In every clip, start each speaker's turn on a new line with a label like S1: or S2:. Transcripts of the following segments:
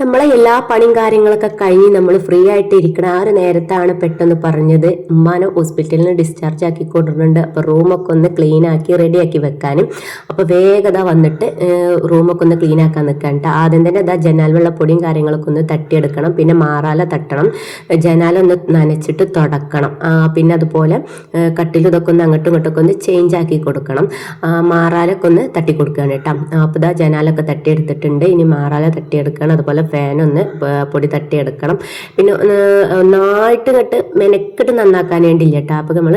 S1: നമ്മളെ എല്ലാ പണിയും കാര്യങ്ങളൊക്കെ കഴിഞ്ഞ് നമ്മൾ ഫ്രീ ആയിട്ട് ഇരിക്കണം ആ ഒരു നേരത്താണ് പെട്ടെന്ന് പറഞ്ഞത്. ഉമ്മാനെ ഹോസ്പിറ്റലിൽ നിന്ന് ഡിസ്ചാർജ് ആക്കി കൊണ്ടിട്ടുണ്ട് അപ്പോൾ റൂമൊക്കെ ഒന്ന് ക്ലീൻ ആക്കി റെഡി ആക്കി വെക്കാനും. അപ്പോൾ വേഗത വന്നിട്ട് റൂമൊക്കെ ഒന്ന് ക്ലീൻ ആക്കാൻ നിൽക്കണ്ട ആദ്യം തന്നെ ഇതാ ജനാൽ വെള്ളപ്പൊടിയും കാര്യങ്ങളൊക്കെ ഒന്ന് തട്ടിയെടുക്കണം. പിന്നെ മാറാല തട്ടണം. ജനാലൊന്ന് നനച്ചിട്ട് തുടക്കണം. പിന്നെ അതുപോലെ കട്ടിലും ഇതൊക്കെ ഒന്ന് അങ്ങോട്ടും ഇങ്ങോട്ടൊക്കെ ഒന്ന് ചേഞ്ച് ആക്കി കൊടുക്കണം. മാറാലൊക്കെ ഒന്ന് തട്ടി കൊടുക്കുകയാണ് കേട്ടോ അപ്പോൾ ഇതാ ജനാലൊക്കെ തട്ടിയെടുത്തിട്ടുണ്ട്. ഇനി മാറാല തട്ടിയെടുക്കണം. അതുപോലെ പ- പൊടി തട്ടിയെടുക്കണം. പിന്നെ ഒന്ന് ഒന്നായിട്ട് ഇങ്ങോട്ട് മെനക്കെട്ട് നന്നാക്കാൻ വേണ്ടിയില്ല കേട്ടോ അപ്പോൾ നമ്മൾ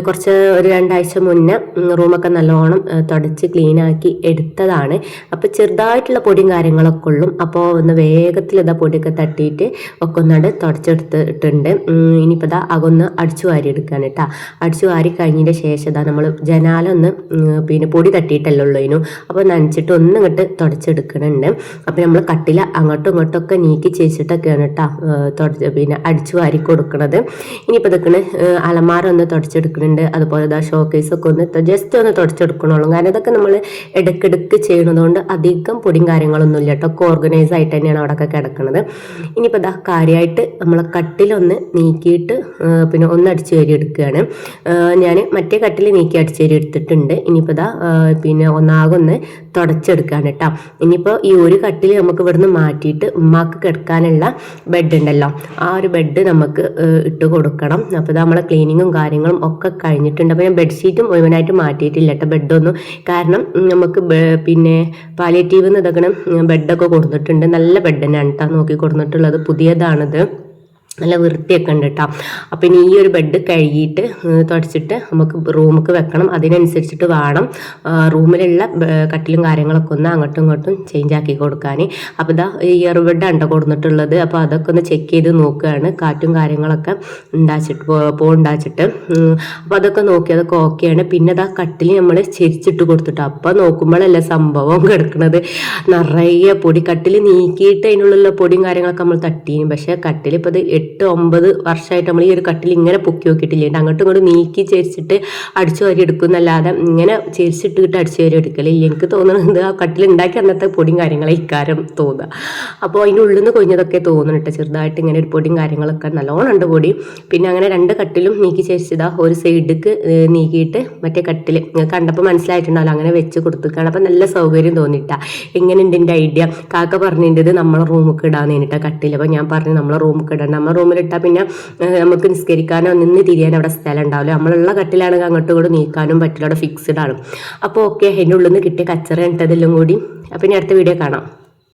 S1: കുറച്ച് ഒരു രണ്ടാഴ്ച മുന്നേ റൂമൊക്കെ നല്ലോണം തുടച്ച് ക്ലീൻ ആക്കി എടുത്തതാണ്. അപ്പോൾ ചെറുതായിട്ടുള്ള പൊടിയും കാര്യങ്ങളൊക്കെ ഉള്ളും. അപ്പോൾ ഒന്ന് വേഗത്തിൽ ഇതാ പൊടിയൊക്കെ തട്ടിയിട്ട് ഒക്കെ ഒന്നാണ്ട് തുടച്ചെടുത്തിട്ടുണ്ട്. ഇനിയിപ്പോൾ ഇതാ അകൊന്ന് അടിച്ചു വാരി എടുക്കാൻ കേട്ടോ അടിച്ചു വാരി കഴിഞ്ഞതിന്റെ ശേഷം ഇതാ നമ്മൾ ജനാലൊന്ന് പിന്നെ പൊടി തട്ടിയിട്ടല്ലോ ഉള്ളതിനു അപ്പോൾ നനച്ചിട്ട് ഒന്ന് ഇങ്ങോട്ട് തുടച്ചെടുക്കുന്നുണ്ട് അപ്പോൾ നമ്മൾ കട്ടില അങ്ങോട്ടും ഇങ്ങോട്ടും ഒക്കെ നീക്കി ചേച്ചിട്ടൊക്കെയാണ് കേട്ടോ തുടച്ച് പിന്നെ അടിച്ചു വാരി കൊടുക്കണത്. ഇനിയിപ്പോൾ ഇതൊക്കെ അലമാര ഒന്ന് തുടച്ചെടുക്കുന്നുണ്ട് അതുപോലെ ഇതാ ഷോ കേസൊക്കെ ഒന്ന് ജസ്റ്റ് ഒന്ന് തുടച്ചെടുക്കണുള്ളൂ. കാരണം ഇതൊക്കെ നമ്മൾ ഇടയ്ക്കിടയ്ക്ക് ചെയ്യണതുകൊണ്ട് അധികം പൊടിയും കാര്യങ്ങളൊന്നും ഇല്ല കേട്ടോ ഒക്കെ ഓർഗനൈസ് ആയിട്ട് തന്നെയാണ് അവിടെ ഒക്കെ കിടക്കുന്നത് ഇനിയിപ്പോൾ ഇതാ കാര്യമായിട്ട് നമ്മൾ കട്ടിലൊന്ന് നീക്കിയിട്ട് പിന്നെ ഒന്ന് അടിച്ചു കയറി എടുക്കുകയാണ്. ഞാൻ മറ്റേ കട്ടിൽ നീക്കി അടിച്ചു കയറി എടുത്തിട്ടുണ്ട്. ഇനിയിപ്പോൾ ഇതാ പിന്നെ ഒന്നാകൊന്ന് തുടച്ചെടുക്കുകയാണ് കേട്ടോ ഇനിയിപ്പോൾ ഈ ഒരു കട്ടിൽ നമുക്ക് ഇവിടുന്ന് മാറ്റിയിട്ട് ഉമ്മാക്ക് കിടക്കാനുള്ള ബെഡ് ഉണ്ടല്ലോ ആ ഒരു ബെഡ് നമുക്ക് ഇട്ട് കൊടുക്കണം. അപ്പോൾ നമ്മളെ ക്ലീനിങ്ങും കാര്യങ്ങളും ഒക്കെ കഴിഞ്ഞിട്ടുണ്ട്. അപ്പോൾ ഞാൻ ബെഡ്ഷീറ്റും മുഴുവനായിട്ട് മാറ്റിയിട്ടില്ല കേട്ടോ ബെഡൊന്നും. കാരണം നമുക്ക് പിന്നെ പാലിയേറ്റീവ് എന്ന് ഇതൊക്കെ ബെഡൊക്കെ കൊടുത്തിട്ടുണ്ട്. നല്ല ബെഡ് തന്നെയാണ് കേട്ടോ നോക്കി കൊടുത്തിട്ടുള്ളത്. പുതിയതാണിത്. നല്ല വൃത്തിയൊക്കെ ഉണ്ട് കേട്ടോ അപ്പം ഇനി ഈ ഒരു ബെഡ് കഴുകിയിട്ട് തുടച്ചിട്ട് നമുക്ക് റൂമൊക്കെ വെക്കണം. അതിനനുസരിച്ചിട്ട് വേണം റൂമിലുള്ള കട്ടിലും കാര്യങ്ങളൊക്കെ ഒന്ന് അങ്ങോട്ടും ഇങ്ങോട്ടും ചേഞ്ച് ആക്കി കൊടുക്കാൻ അപ്പോൾ ഇതാ ഇയർ ബെഡ് അണ്ട കൊടുത്തിട്ടുള്ളത് അപ്പോൾ അതൊക്കെ ഒന്ന് ചെക്ക് ചെയ്ത് നോക്കുകയാണ് കാറ്റും കാര്യങ്ങളൊക്കെ ഉണ്ടാച്ചിട്ട് പോ ഉണ്ടാച്ചിട്ട് അപ്പോൾ അതൊക്കെ നോക്കി അതൊക്കെ ഓക്കെയാണ് പിന്നെ ഇതാ കട്ടിൽ നമ്മൾ ചെരിച്ചിട്ട് കൊടുത്തിട്ട് അപ്പോൾ നോക്കുമ്പോഴല്ല സംഭവം കിടക്കുന്നത് നിറയെ പൊടി. കട്ടിൽ നീക്കിയിട്ട് അതിനുള്ളിലുള്ള പൊടിയും കാര്യങ്ങളൊക്കെ നമ്മൾ തട്ടീനും. പക്ഷേ കട്ടിൽ ഇപ്പോൾ ഇത് എട്ട് ഒമ്പത് വർഷമായിട്ട് നമ്മൾ ഈ ഒരു കട്ടിൽ ഇങ്ങനെ പൊക്കി നോക്കിയിട്ടില്ല? അങ്ങോട്ടും ഇങ്ങോട്ടും നീക്കി ചേരിച്ചിട്ട് അടിച്ചു വാരി എടുക്കുന്നല്ലാതെ ഇങ്ങനെ ചേരിച്ചിട്ടിട്ട് അടിച്ചു വാരി എടുക്കലില്ല എനിക്ക് തോന്നുന്നത് ആ കട്ടിൽ ഉണ്ടാക്കി അന്നത്തെ പൊടിയും കാര്യങ്ങളെ ഇക്കാരം തോന്നുക. അപ്പോൾ അതിന്റെ ഉള്ളിൽ നിന്ന് കൊഞ്ഞതൊക്കെ തോന്നുന്നുണ്ട് ചെറുതായിട്ട് ഇങ്ങനെ ഒരു പൊടിയും കാര്യങ്ങളൊക്കെ നല്ലോണം ഉണ്ട് പൊടി. പിന്നെ അങ്ങനെ രണ്ട് കട്ടിലും നീക്കി ചേരിച്ചതാ ഒരു സൈഡിക്ക് നീക്കിയിട്ട് മറ്റേ കട്ടിൽ. കണ്ടപ്പോൾ മനസ്സിലായിട്ടുണ്ടാവില്ല. അങ്ങനെ വെച്ച് കൊടുത്തുക്കാണ് അപ്പം നല്ല സൗകര്യം തോന്നിയിട്ടാ. എങ്ങനെയുണ്ട് എന്റെ ഐഡിയ? കാക്ക പറഞ്ഞിട്ട് നമ്മളെ റൂമിൽ ഇടാൻ നേരിട്ട കട്ടിൽ. അപ്പം ഞാൻ പറഞ്ഞു നമ്മളെ റൂമിൽ ഇടാൻ നമ്മുടെ റൂമിലിട്ടാൽ പിന്നെ നമുക്ക് നിസ്കരിക്കാനോ നിന്ന് തിരിയാനോ അവിടെ സ്ഥലം ഉണ്ടാവില്ല നമ്മളുള്ള കട്ടിലാണെങ്കിൽ അങ്ങോട്ടും ഇങ്ങോട്ടും നീക്കാനും പറ്റില്ല. അവിടെ ഫിക്സ്ഡ് ആണ്. അപ്പോൾ ഓക്കെ അതിന്റെ ഉള്ളിൽ നിന്ന് കിട്ടിയ കച്ചറ കണ്ടതെല്ലാം കൂടി. അപ്പം ഇനി അടുത്ത വീഡിയോ കാണാം.